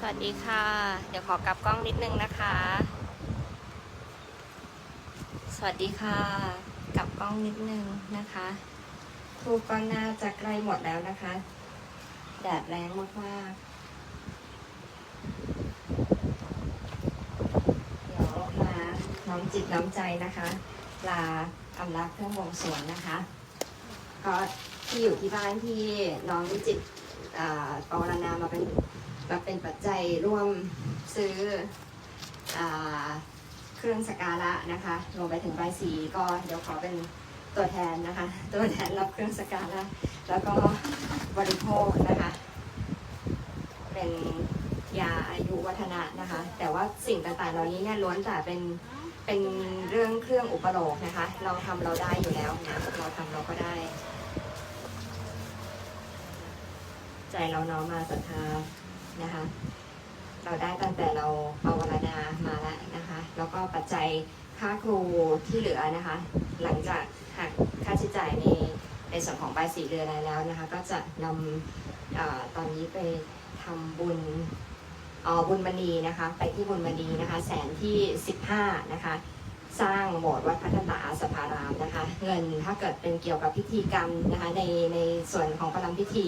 สวัสดีค่ะ เดี๋ยวขอกลับกล้องนิดนึงนะคะ สวัสดีค่ะ กลับกล้องนิดนึงนะคะทูกก็น่าจะใกล้หมดแล้วนะคะ แดดแรงมากๆ เดี๋ยวลาน้อมจิตน้อมใจนะคะ ลาอำลาเครื่องวงสวนนะคะก็ที่อยู่ที่บ้านที่น้องวิจิตอ่าปวารณามาเป็น มาเป็นปัจจัยร่วมซื้ออเครื่องสกการะนะคะรวมไปถึงใบสีก็เดี๋ยวขอเป็นตัวแทนนะคะ ตัวแทนรับเครื่องสกการะแล้วก็บริโภคนะคะ เป็นยาอายุวัฒนะนะคะ แต่ว่าสิ่งต่างๆ เหล่านี้เนี่ยล้วนแต่เป็นเป็นเรื่องเครื่องอุปโลกนะคะ เราทำเราได้อยู่แล้วนะเราทำเราก็ได้ ใจเราน้อมมาศรัทธา นะคะ เราได้ตั้งแต่เราภาวนามาแล้วนะคะ แล้วก็ปัจจัยค่าครูที่เหลือนะคะ หลังจากหักค่าใช้จ่ายในในส่วนของใบสีเรืออะไรแล้วนะคะ ก็จะนำอตอนนี้ไปทำบุญอ๋อบุญมณีนะคะ ไปที่บุญมณีนะคะ แสนที่ 15 นะคะ สร้างโบสถ์วัดพัฒนาสภารามนะคะ เงินถ้าเกิดเป็นเกี่ยวกับพิธีกรรมนะคะในในส่วนของประลัมพิธี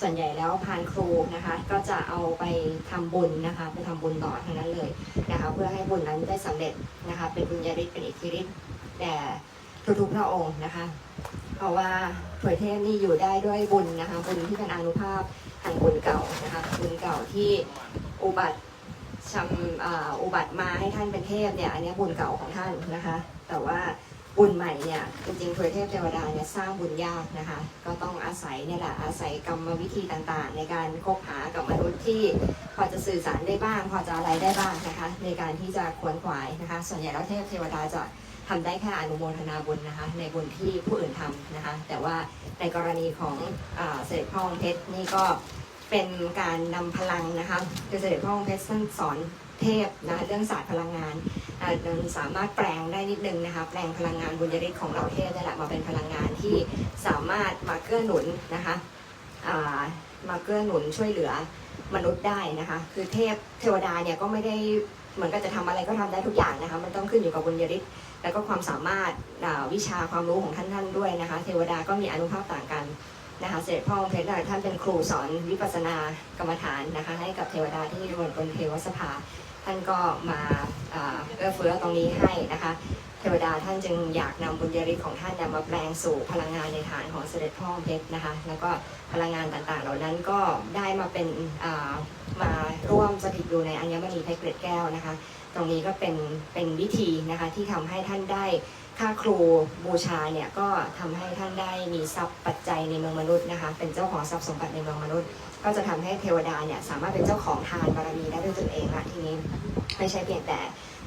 ส่วนใหญ่แล้วพานครูนะคะ ก็จะเอาไปทำบุญนะคะไปทำบุญต่อทั้งนั้นเลยนะคะเพื่อให้บุญนั้นได้สำเร็จนะคะ เป็นบุญญาฤทธิ์เป็นอิทธิฤทธิ์แต่ทุกๆพระองค์นะคะ เพราะว่าเผยเทพนี่อยู่ได้ด้วยบุญนะคะบุญที่เป็นอนุภาพแห่งบุญเก่านะคะบุญเก่าที่อุบัติ ชำอุบัติมาให้ท่านเป็นเทพเนี่ยอันนี้บุญเก่าของท่านนะคะ แต่ว่าบุญใหม่เนี่ยจริงๆเผยเทพเทวดาเนี่ยสร้างบุญยากนะคะ ก็ต้องอาศัยเนี่ยแหละอาศัยกรรมวิธีต่างๆ ในการคบหากับมนุษย์ที่พอจะสื่อสารได้บ้าง พอจะอะไรได้บ้างนะคะ ในการที่จะขวนขวายนะคะ ส่วนใหญ่แล้วเทพเทวดาจะทำได้แค่อนุโมทนาบุญนะคะ ในบุญที่ผู้อื่นทำนะคะ แต่ว่าในกรณีของอเสด็จพ่อองเพชรนี่ก็ เป็นการนำพลังนะคะคือเสด็จพ่อองค์เพชรท่านสอนเทพนะเรื่องศาสตร์พลังงานสามารถแปลงได้นิดนึงนะคะแปลงพลังงานบุญยริศของเราเทพนี่แหละมาเป็นพลังงานที่สามารถมาเกื้อหนุนนะคะามาเกื้อหนุนช่วยเหลือมนุษย์ได้นะคะ คือเทพเทวดาเนี่ยก็ไม่ได้เหมือนกับจะทำอะไรก็ทำได้ทุกอย่างนะคะ มันต้องขึ้นอยู่กับบุญยริศแล้วก็ความสามารถาวิชาความรู้ของท่านท่านๆด้วยนะคะ เทวดาก็มีอนุภาพต่างกัน นะคะเสด็จพ่อองค์เพชรเนี่ยท่านเป็นครูสอนวิปัสสนากรรมฐานนะคะให้กับเทวดาที่บนบนเทวสภา ท่านก็มาเอื้อเฟื้อตรงนี้ให้นะคะเทวดาท่านจึงอยากนำบุญญาฤทธิ์ของท่านนำมาแปลงสู่พลังงานในฐานของเสด็จพ่อเพชรนะคะแล้วก็พลังงานต่างๆ เหล่านั้นก็ได้มาเป็นมาร่วมสถิตอยู่ในอัญมณีเพชรเกล็ดแก้วนะคะ ตรงนี้ก็เป็นเป็นวิธีนะคะที่ทำให้ท่านได้ ค่าครูบูชาเนี่ยก็ทำให้ท่านได้มีทรัพย์ปัจจัยในเมืองมนุษย์นะคะ เป็นเจ้าของทรัพย์สมบัติในเมืองมนุษย์ ก็จะทำให้เทวดาเนี่ยสามารถเป็นเจ้าของทานบารมีได้ด้วยตนเองละทีนี้ไม่ใช่เพียงแต่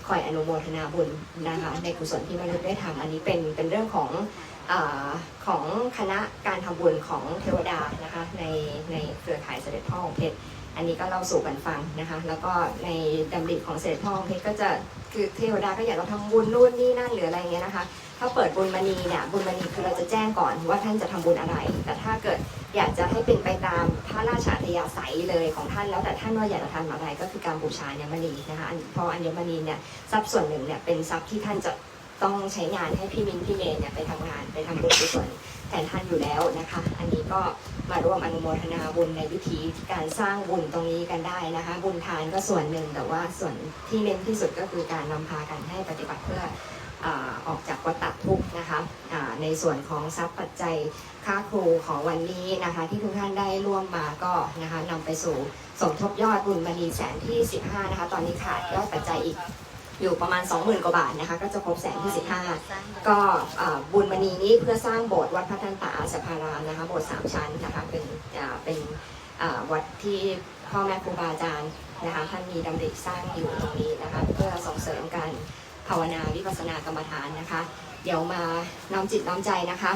คอยอนุโมทนาบุญนะคะในกุศลที่มนุษย์ได้ทำอันนี้เป็นเป็นเรื่องของอของคณะการทำบุญของเทวดานะคะในในเครือข่ายเสด็จพ่อของเพชร อันนี้ก็เล่าสู่กันฟังนะคะ แล้วก็ในดำริของเสด็จพ่องเพชรก็จะคือเทวดาก็อยากเราทำบุญนู่นนี่นั่นหรืออะไรเงี้ยนะคะ ถ้าเปิดบุญมณีเนี่ยบุญมณีคือเราจะแจ้งก่อนว่าท่านจะทำบุญอะไร แต่ถ้าเกิดอยากจะให้เป็นไปตามพระราชอัธยาศัยเลยของท่านแล้วแต่ท่านว่าอยากจะทำอะไรก็คือการบูชาอัญมณีนะคะเพราะอัญมณีเนี่ยทรัพย์ส่วนหนึ่งเนี่ยเป็นทรัพย์ที่ท่านจะต้องใช้งานให้พี่มินพี่เมย์เนี่ยไปทำงานไปทำบุญกุศล แทนท่านอยู่แล้วนะคะ อันนี้ก็มาร่วมอนุโมทนาบุญในวิธีการสร้างบุญตรงนี้กันได้นะคะ บุญทานก็ส่วนหนึ่งแต่ว่าส่วนที่เน้นที่สุดก็คือการนำพากันให้ปฏิบัติเพื่อออกจากวัฏฏทุกข์นะคะในส่วนของทรัพย์ปัจจัยค่าครูของวันนี้นะคะ ที่ทุกท่านได้ร่วมมาก็นะคะนำไปสู่สมทบยอดบุญมณีแสนที่ 15 นะคะ ตอนนี้ขาดยอดปัจจัยอีก อยู่ประมาณ 20,000 กว่าบาทนะคะ ก็จะครบแสนที่15ก็อ่าบุญมณีนี้เพื่อสร้างโบสถ์วัดพระทันตาอาสภารามนะคะโบสถ์สามชั้นนะคะเป็นอ่าเป็นอ่าวัดที่พ่อแม่ครูบาอาจารย์นะคะท่านมีดำริสร้างอยู่ตรงนี้นะคะเพื่อส่งเสริมการภาวนาวิปัสสนากรรมฐานนะคะ เดี๋ยวมาน้อมจิตน้อมใจนะคะ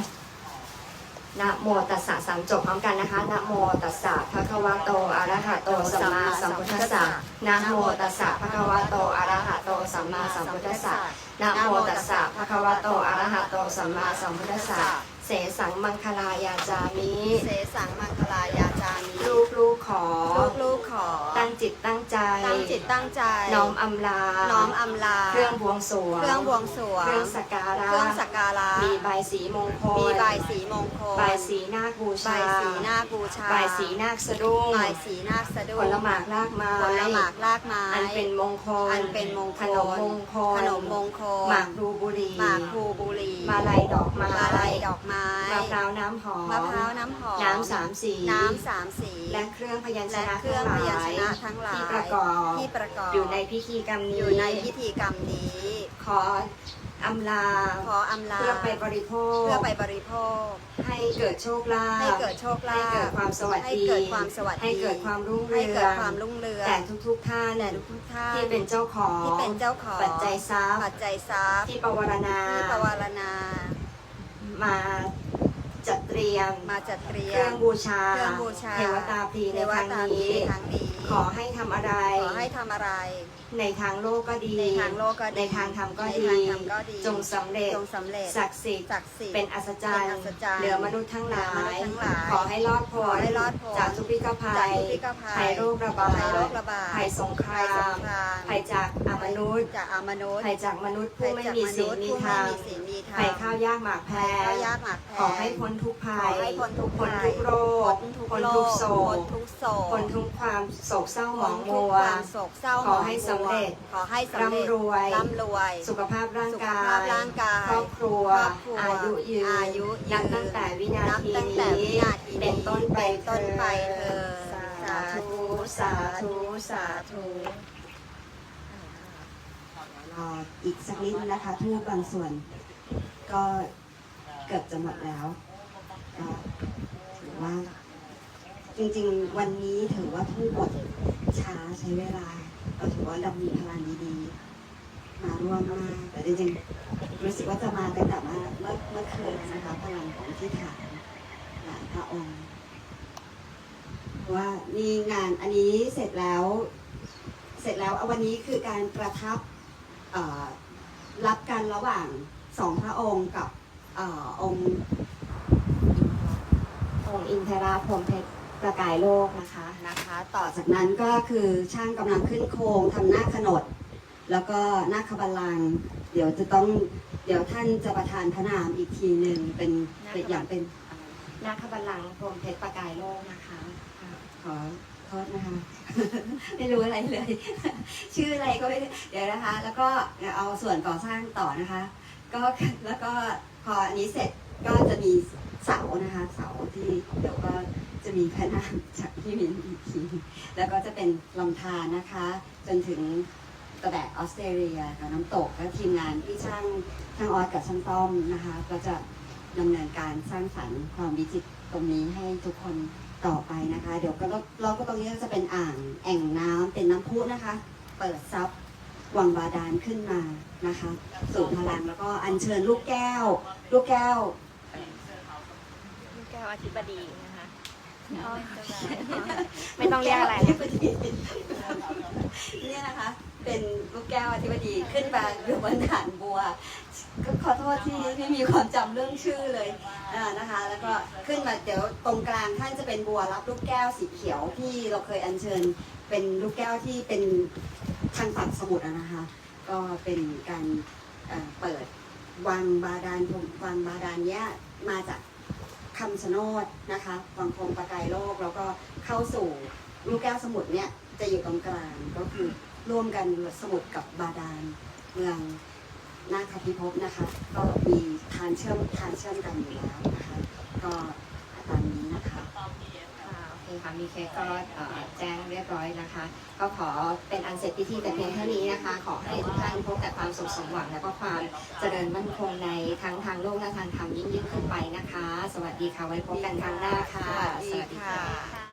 นะโมตัสสะสามจบพร้อมกันนะคะนะโมตัสสะภะคะวะโตอะระหะโตสัมมาสัมพุทธัสสะนะโมตัสสะภะคะวะโตอะระหะโตสัมมาสัมพุทธัสสะนะโมตัสสะภะคะวะโตอะระหะโตสัมมาสัมพุทธัสสะเสสังมังคลายาจามิ เสสังมังคลายาามิลูกลูกขอ ลูกลูกขอ ตั้งจิตตั้งใจ ตั้งจิตตั้งใจ น้อมอำลา น้อมอำลา เครื่องบวงสรวง เครื่องบวงสรวง เครื่องสักการะ เครื่องสักการะ มีใบายสีมงคลมีใบายสีมงคล ใบายสีนาคบูใบชาสีนาคบูชาใบายสีนาคสะดุ้งใบายสีนาคสะดุ้งผลหมากรากไม้ ผลหมากรากไม้ อันเป็นมงคล อันเป็นมงคล ขนมมงคล ขนมมงคล หมากพลูบุรี หมากพลูบุรี มาลัยดอกไม้ มาลัยดอกไม้มะพร้าวน้ำหอมมะพร้าวน้ำหอม น้ำสามสีน้ำสามสี และเครื่องพยัญชและนะเครื่องพยัญชนะทั้งหลายที่ประกอบที่ประกอบ อยู่ในพิธีกรรมนี้อยู่ในพิธีกรรมนี้ ขออำลาขออำลาเพื่อไปบริโภค เพื่อไปบริโภค ให้เกิดโชคลาภให้เกิดโชคลาภให้เกิดความสวัสให้ดีเกิดความสวัสดีให้เกิดความรุ่งให้เรืเกิอดงความรุ่งเรืองแต่ทุกๆท่านแต่ทุกท่านที่เป็นเจ้าของที่เป็นเจ้าของปัจจัยทรัพย์ปัจจัยทรัพย์ที่ปวารณาที่ปวารณามาจัด เตรียมมาจัดเตรียเครื่องมบูชาเครื่องบูชาเทวตาพรีในเทวครั้งตานี้ในครั้งนี้ ขอให้ทำอะไร ขอให้ทำอะไรในทางโลกก็ดี ในทางโลกก็ดีในทางธรรมก็ในดีทางธรรมก็ดีจงสำเร็จจงสำเร็จศักดิ์สิทธิ์ศักดิ์สิทธิ์เป็นอัศจรรเป็นย์อัศจรรย์เหนือมนุษย์ทั้งหลาเหนือมนุษย ย์ทั้งหลายขอให้รอดพ้ขอนให้รอดพ้นจากทุกพิกภัจากยทุกพิกภัยภัยโรคระบาดภัยโรคระบาดภัยสงคราภัยสงมคราม ภัยจากอมนุษย์จากอมนุษย์ภัยจากมนุษย์ผู้ไม่จากมีศีลษย์มีผู้ธรรมไศีลมีธรรม ภัยข้าวยากหมากแพภัยงข้าวยากหมากแพง ขอให้พ้นทุกภัขอยให้พ้นทุกพ้นภัยทุกโรคพ้นทุกพ้นโรทุกคโศพ้กนทุกโศกพ้นทุกความโศกเศร้าหมพ้อนงทุมักวความโศกเศร้าขอให้สำเร็จ ขอให้สำเร็จร่ำรวย ร่ำรวย สุขภาพร่างสุขกาภาพยร่างกาย ครอบครัวครอบครัวอายุยืนอายุยืนนับตั้งแต่วินานับทีตั้งแต่วินี้นาทีเป็นต้นไปเป็นต้นไปเถิดสาธุสาธุสาธุรออีกสักนิดนะคะทูบบางส่วน ก็เกือบจะหมดแล้วก็ถือว่าจริงๆ วันนี้ถือว่าทูบบทช้าใช้เวลา เราถือว่าเรามีพลังดีๆมาร่วมมากแต่จริงๆรู้สึกว่าจะมากันแต่ว่าเมื่อเมื่อคืนนะคะพลังของที่ฐานหลายพระองค์ว่ามีงานอันนี้เสร็จแล้ว เสร็จแล้ววันนี้คือการประทับรับกันระหว่างสองพระองค์กับอองค์องค์อินทราพรมเพชร ประกายโลกนะคะนะคะ ต่อจากนั้นก็คือช่างกำลังขึ้นโครงทำหน้าขนด แล้วก็หน้าคบัลลังก์เดี๋ยวจะต้องเดี๋ยวท่านจะประทานพระนามอีกทีหนึ่งเป็นเป็นอย่างเป็นนาคบัลลังก์พรหมเพชรประกายโลกนะคะค่ะขอโทษนะคะ ไม่รู้อะไรเลย ชื่ออะไรก็ไม่รู้เดี๋ยวนะคะ แล้วก็เดี๋ยวเอาส่วนก่อสร้างต่อนะคะ ก็แล้วก็พออันนี้เสร็จก็จะมีเสานะคะ เสาที่เดี๋ยวก็ จะมีพระนามจากพี่มินอีกทีแล้วก็จะเป็นลำธารนะคะ จนถึงตะแบกออสเตรเลียกับน้ำตกและทีมงานที่ช่างช่างออสกับช่างต้อมนะคะ ก็จะดำเนินการสร้างสรรค์ความวิจิตรตรงนี้ให้ทุกคนต่อไปนะคะ เดี๋ยวก็เราก็ตรงนี้ก็จะเป็นอ่างแอ่งน้ำเป็นน้ำพุนะคะ เปิดซับวังบาดาลขึ้นมานะคะสู่พลังแล้วก็อัญเชิญลูกแก้ว ลูกแก้ว ลูกแก้วอธิบดี ไม่ต้องเรียกอะไรธิบดีเนี่ยนะคะ เป็นลูกแก้วอธิบดีขึ้นมาอยู่บนฐานบัว ก็ขอโทษที่ไม่มีความจำเรื่องชื่อเลยนะคะ แล้วก็ขึ้นมาเดี๋ยวตรงกลางท่านจะเป็นบัวรับลูกแก้วสีเขียวที่เราเคยอัญเชิญ เป็นลูกแก้วที่เป็นทางฝั่งสมุทรอะนะคะ ก็เป็นการเปิดวังบาดาลวังบาดาลเนี้ยมาจากำชะโนดนะคะวังคงประกายโลก แล้วก็เข้าสู่ลูกแก้วสมุทรเนี่ยจะอยู่ตรงกลางก็คือร่วมกันสมุทรกับบาดาลเมืองนาคพิภพนะคะ ก็มีทานเชื่อมทานเชื่อมกันอยู่แล้วนะคะก็ตามนี้นะคะ ค่ะโอเคค่ะ มีเคสก็แจ้งเรียบร้อยนะคะ ก็ขอเป็นอันเสร็จพิธีแต่เพียงเท่านี้นะคะ ขอให้ทุกท่านพบแต่ความสุขสมหวังและก็ความเจริญมั่นคงในทั้งทางโลกและทางธรรมยิ่งยิ่งขึ้นไปนะคะ สวัสดีค่ะ ไว้พบกันครั้งหน้าค่ะ สวัสดีค่ะ